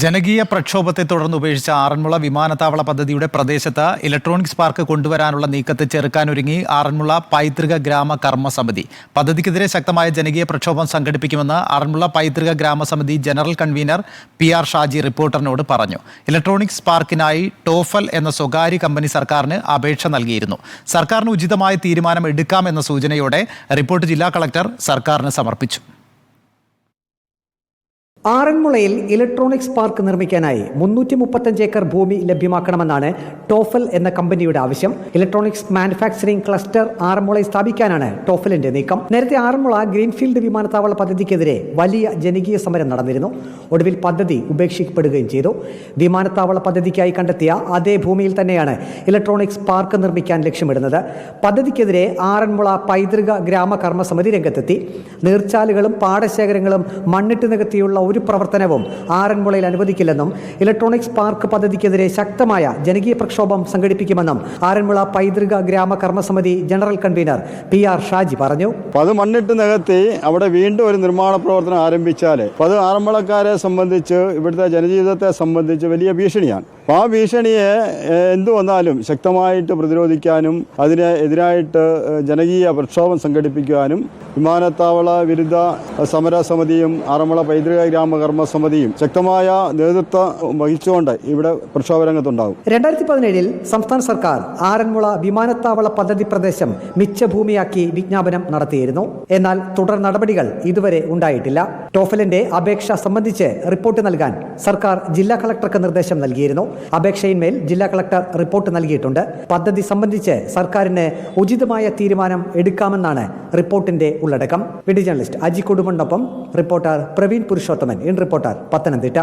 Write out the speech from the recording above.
ജനകീയ പ്രക്ഷോഭത്തെ തുടർന്ന് ഉപേക്ഷിച്ച ആറന്മുള വിമാനത്താവള പദ്ധതിയുടെ പ്രദേശത്ത് ഇലക്ട്രോണിക്സ് പാർക്ക് കൊണ്ടുവരാനുള്ള നീക്കത്തെ ചെറുക്കാനൊരുങ്ങി ആറന്മുള പൈതൃക ഗ്രാമ കർമ്മസമിതി പദ്ധതിക്കെതിരെ ശക്തമായ ജനകീയ പ്രക്ഷോഭം സംഘടിപ്പിക്കുമെന്ന് ആറന്മുള പൈതൃക ഗ്രാമസമിതി general convener P R Shaji റിപ്പോർട്ടറിനോട് പറഞ്ഞു. ഇലക്ട്രോണിക്സ് പാർക്കിനായി ടോഫൽ എന്ന സ്വകാര്യ കമ്പനി സർക്കാരിന് അപേക്ഷ നൽകിയിരുന്നു. സർക്കാരിന് ഉചിതമായ തീരുമാനം എടുക്കാമെന്ന സൂചനയോടെ റിപ്പോർട്ട് ജില്ലാ കളക്ടർ സർക്കാരിന് സമർപ്പിച്ചു. ആറന്മുളയിൽ ഇലക്ട്രോണിക്സ് പാർക്ക് നിർമ്മിക്കാനായി മുന്നൂറ്റി മുപ്പത്തഞ്ച് ഏക്കർ ഭൂമി ലഭ്യമാക്കണമെന്നാണ് ടോഫൽ എന്ന കമ്പനിയുടെ ആവശ്യം. ഇലക്ട്രോണിക്സ് മാനുഫാക്ചറിംഗ് ക്ലസ്റ്റർ ആറന്മുളയിൽ സ്ഥാപിക്കാനാണ് ടോഫലിന്റെ നീക്കം. നേരത്തെ ആറന്മുള ഗ്രീൻഫീൽഡ് വിമാനത്താവള പദ്ധതിക്കെതിരെ വലിയ ജനകീയ സമരം നടന്നിരുന്നു. ഒടുവിൽ പദ്ധതി ഉപേക്ഷിക്കപ്പെടുകയും ചെയ്തു. വിമാനത്താവള പദ്ധതിക്കായി കണ്ടെത്തിയ അതേ ഭൂമിയിൽ തന്നെയാണ് ഇലക്ട്രോണിക്സ് പാർക്ക് നിർമ്മിക്കാൻ ലക്ഷ്യമിടുന്നത്. പദ്ധതിക്കെതിരെ ആറന്മുള പൈതൃക ഗ്രാമ കർമ്മസമിതി രംഗത്തെത്തി. നീർച്ചാലുകളും പാടശേഖരങ്ങളും മണ്ണിട്ട് നികത്തിയുള്ള ഒരു പ്രവർത്തനവും ആറന്മുളയിൽ അനുവദിക്കില്ലെന്നും ഇലക്ട്രോണിക്സ് പാർക്ക് പദ്ധതിക്കെതിരെ ശക്തമായ ജനകീയ പ്രക്ഷോഭം സംഘടിപ്പിക്കുമെന്നും ആറന്മുള പൈതൃക ഗ്രാമ കർമ്മസമിതി general convener P R Shaji പറഞ്ഞു. അത് മണ്ണിട്ട് നികത്തി അവിടെ വീണ്ടും ഒരു നിർമ്മാണ പ്രവർത്തനം ആരംഭിച്ചാൽ അത് ആറന്മുളക്കാരെ സംബന്ധിച്ച് ഇവിടുത്തെ ജനജീവിതത്തെ സംബന്ധിച്ച് വലിയ ഭീഷണിയാണ്. ആ ഭീഷണിയെ എന്തു വന്നാലും ശക്തമായിട്ട് പ്രതിരോധിക്കാനും അതിന് എതിരായിട്ട് ജനകീയ പ്രക്ഷോഭം സംഘടിപ്പിക്കുവാനും വിമാനത്താവള വിരുദ്ധ സമരസമിതിയും ആറന്മുള പൈതൃക ഗ്രാമ കർമ്മ സമിതിയും ശക്തമായ നേതൃത്വം വഹിച്ചുകൊണ്ട് ഇവിടെ പ്രക്ഷോഭ രംഗത്തുണ്ടാകും രണ്ടായിരത്തി പതിനേഴിൽ സംസ്ഥാന സർക്കാർ ആറന്മുള വിമാനത്താവള പദ്ധതി പ്രദേശം മിച്ചഭൂമിയാക്കി വിജ്ഞാപനം നടത്തിയിരുന്നു. എന്നാൽ തുടർ നടപടികൾ ഇതുവരെ ഉണ്ടായിട്ടില്ല. ടോഫലിന്റെ അപേക്ഷ സംബന്ധിച്ച് റിപ്പോർട്ട് നൽകാൻ സർക്കാർ ജില്ലാ കളക്ടർക്ക് നിർദ്ദേശം നൽകിയിരുന്നു. അപേക്ഷയിന്മേൽ ജില്ലാ കളക്ടർ റിപ്പോർട്ട് നൽകിയിട്ടുണ്ട്. പദ്ധതി സംബന്ധിച്ച് സർക്കാരിന് ഉചിതമായ തീരുമാനം എടുക്കാമെന്നാണ് റിപ്പോർട്ടിന്റെ ഉള്ളടക്കം. Video journalist Aji കുടുംബനൊപ്പം reporter Praveen Purushothaman. In reporter Pathanamthitta.